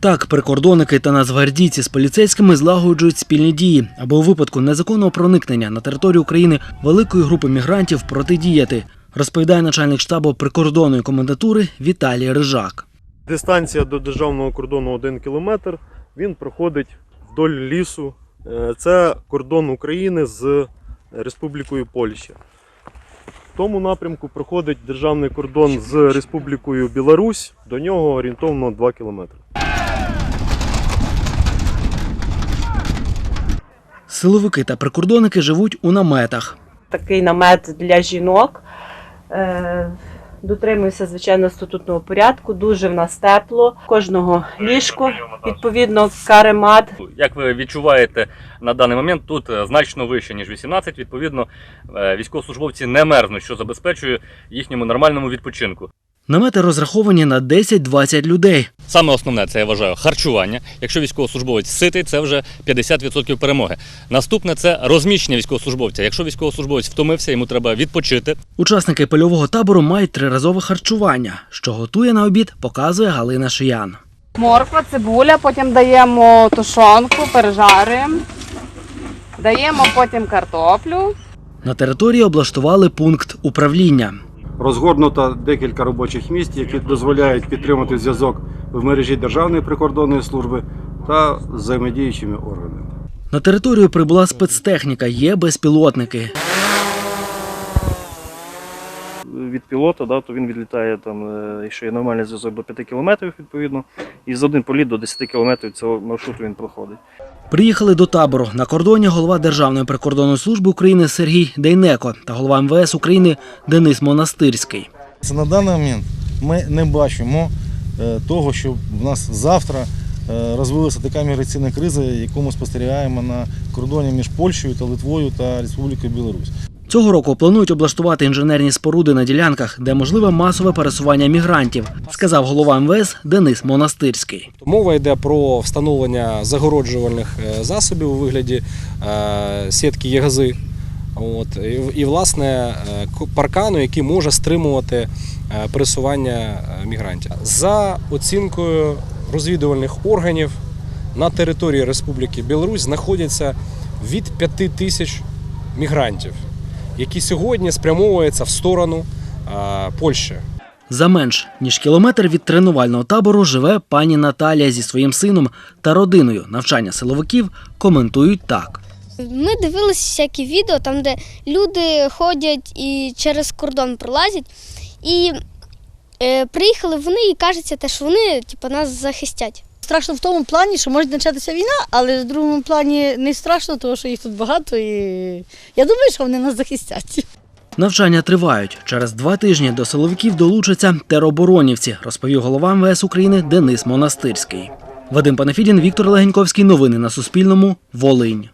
Так, прикордонники та нацгвардійці з поліцейськими злагоджують спільні дії, аби у випадку незаконного проникнення на територію України великої групи мігрантів протидіяти, розповідає начальник штабу прикордонної комендатури Віталій Рижак. Дистанція до державного кордону 1 кілометр. Він проходить вдоль лісу. Е, Це кордон України з Республікою Польща. В тому напрямку проходить державний кордон з Республікою Білорусь. До нього орієнтовно 2 кілометри. Силовики та прикордонники живуть у наметах. такий намет для жінок. Е, Дотримуюся, звичайно, статутного порядку. Дуже в нас тепло. Кожного ліжко, відповідно, каремат. Як ви відчуваєте на даний момент, тут е, значно вище, ніж 18. Відповідно, е, військовослужбовці не мерзнуть, що забезпечує їхньому нормальному відпочинку. Намети розраховані на 10-20 людей. Саме основне це я вважаю харчування. Якщо військовослужбовець ситий, це вже 50% перемоги. Наступне це розміщення військовослужбовця. Якщо військовослужбовець втомився, йому треба відпочити. Учасники польового табору мають триразове харчування. Що готує на обід, показує Галина Шиян. Морква, цибуля, потім даємо тушонку, пережарюємо. Даємо потім картоплю. На території облаштували пункт управління. Розгорнуто декілька робочих місць, які дозволяють підтримати зв'язок в мережі Державної прикордонної служби та з взаємодіючими органами. На територію прибула спецтехніка, є безпілотники. Від пілота, да, то він відлітає там, е, якщо є нормальний зв'язок до 5 кілометрів, відповідно, і з один політ до 10 кілометрів цього маршруту він проходить. Приїхали до табору. На кордоні голова Державної прикордонної служби України Сергій Дейнеко та голова МВС України Денис Монастирський. На даний момент ми не бачимо е, того, що в нас завтра е, розвилася така міграційна криза, яку ми спостерігаємо на кордоні між Польщею та Литвою та Республікою Білорусь. Цього року планують облаштувати інженерні споруди на ділянках, де можливе масове пересування мігрантів, сказав голова МВС Денис Монастирський. Мова йде про встановлення загороджувальних е, засобів у вигляді е, сітки єгази. От, і, власне, е, паркану, який може стримувати пересування мігрантів. За оцінкою розвідувальних органів на території Республіки Білорусь знаходяться від 5 тисяч мігрантів, які сьогодні спрямовуються в сторону Польщі. За менш ніж кілометр від тренувального табору живе пані Наталія зі своїм сином та родиною. Навчання силовиків коментують так. Ми дивилися всякі відео, там, де люди ходять і через кордон пролазять. І е, приїхали вони і кажеться, те, що вони типу, нас захистять. Страшно в тому плані, що може початися війна, але в другому плані не страшно, тому що їх тут багато і я думаю, що вони нас захистять. Навчання тривають. Через два тижні до силовиків долучаться тероборонівці, розповів голова МВС України Денис Монастирський. Вадим Панафідін, Віктор Легеньковський. Новини на Суспільному. Волинь.